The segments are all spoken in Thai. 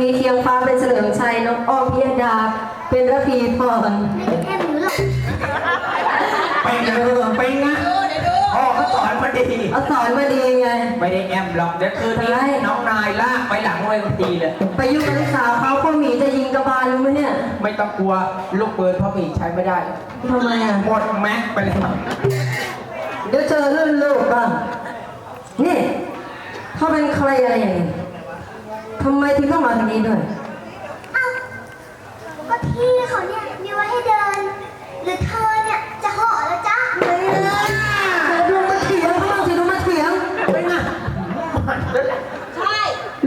มีเคียงฟ้าเป็นเฉลิมชัยน้องอ้อมพิยดา เป็นระพีพรไม่ได้แค่หนูหรอกไปเออไปงะพ่อเขาสอนมาดีเอาสอนมาดีไง ไม่ได้แอมหรอกเดี๋ยวคืนนี้ใช่น้องนายลากไปหลังเวทีเลย ไปยุ่งกับลูกสาวเขาพ่อหมีจะยิงกระบาลรู้ไหมเนี่ย ไม่ต้องกลัวลูกปืนพ่อผีใช้ไม่ได้ทำไมอะหมดแม็กไปเลยเดี๋ยวเจอรุ่นลูกบ้างนี่เขาเป็นใครอะไรอย่างนี้ ทำไมถึงต้องมาทางนี้ด้วยเอ้าก็ที่เขาเนี่ยมีไว้ให้เดิน หรือเธอเนี่ยจะเหาะแล้วจ๊ะดูมาเถียงเขาบ้างสิดูมาเถียงไปงะใช่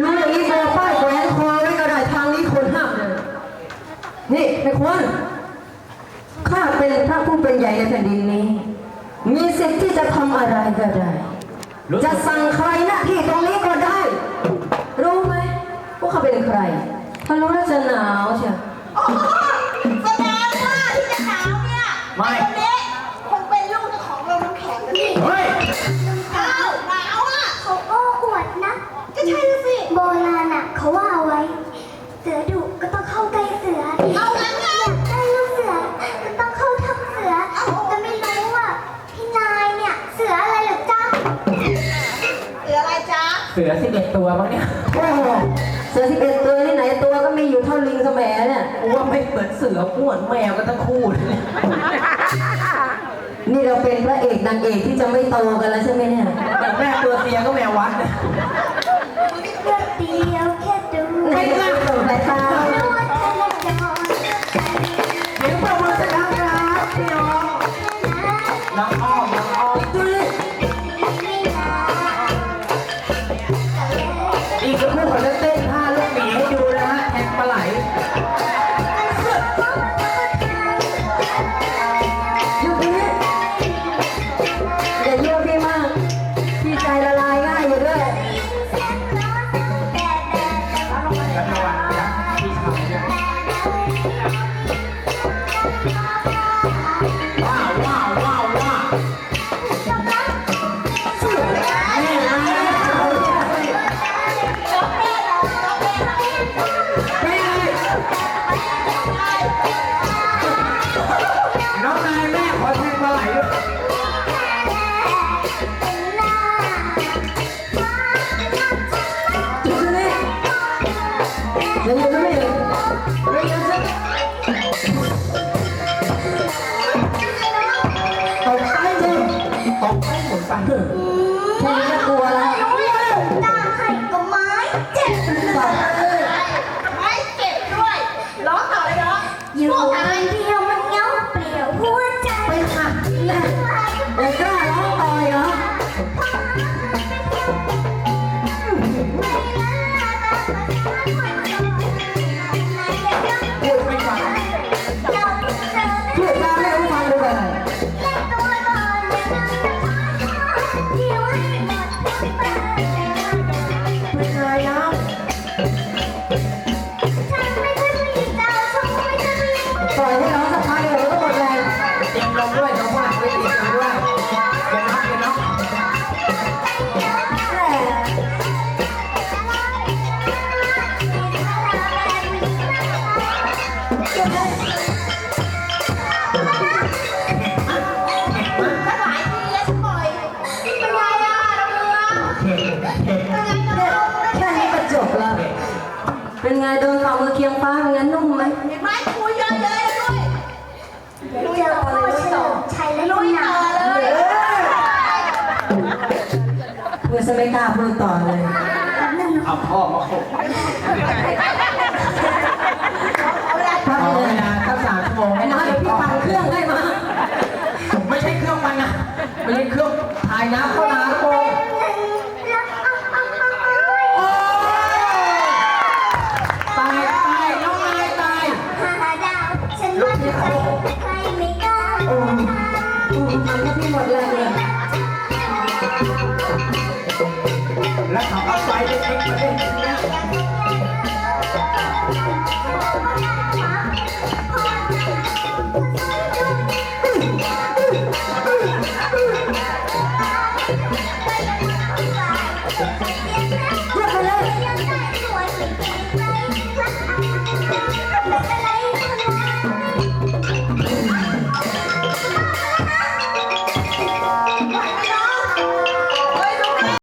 รู้อย่างนี้โบป้ายแขวนคอไว้ก็ได้ทางนี้คนห้ามเลยนี่ไม่ควรข้าเป็นพระผู้เป็นใหญ่ในแผ่นดินนี้ มีสิทธิ์ที่จะทำอะไรก็ได้ จะสั่งใครหน้าที่ตรงนี้ก็ได้รู้ไหมว่า เขาเป็นใครถ้ารู้แล้วจะหนาวเชียว โอ้โหแสดงว่าที่จะหนาวเนี่ยไม่ ตรงนี้ จ๊ะเสือสิบเอ็ดตัวมั้งเนี่ยโอ้โหเสือสิบเอ็ดตัวที่ไหนตัวก็มีอยู่เท่าลิงสมเนี่ยกูว่าไม่เหมือนเสืออ้วนแมวก็ทั้งคู่เลยนี่เราเป็นพระเอกนางเอกที่จะไม่โตกันแล้วใช่ไหมเนี่ยแต่แม่ตัวเตียก็แมววัดนะเพื่อเดียวแค่ดูไหนก็ส่งสายตา แม่ขอแทงปลาไหลด้วยจุดนี้อย่าอยู่ตรงนี้เฮ้ยยังจะ เป็นไงโดนฝ่ามือเคียงป้าเป็นั้นนุ่มไหมเห็ไม่คุยเยอะเลยลุยลุยต่อเลยต่อใช่แล้วลุยต่อเลยเพื่อจะไม่กล้าพูดต่อเลยเอาพ่อมาโขกพักเลยนะตั้งสามชั่วโมงไอ้น้อยเดี๋ยวพี่ฟังเครื่องให้มาไม่ใช่เครื่องมันนะไม่ใช่เครื่องถ่ายน้ำเข้า I just want to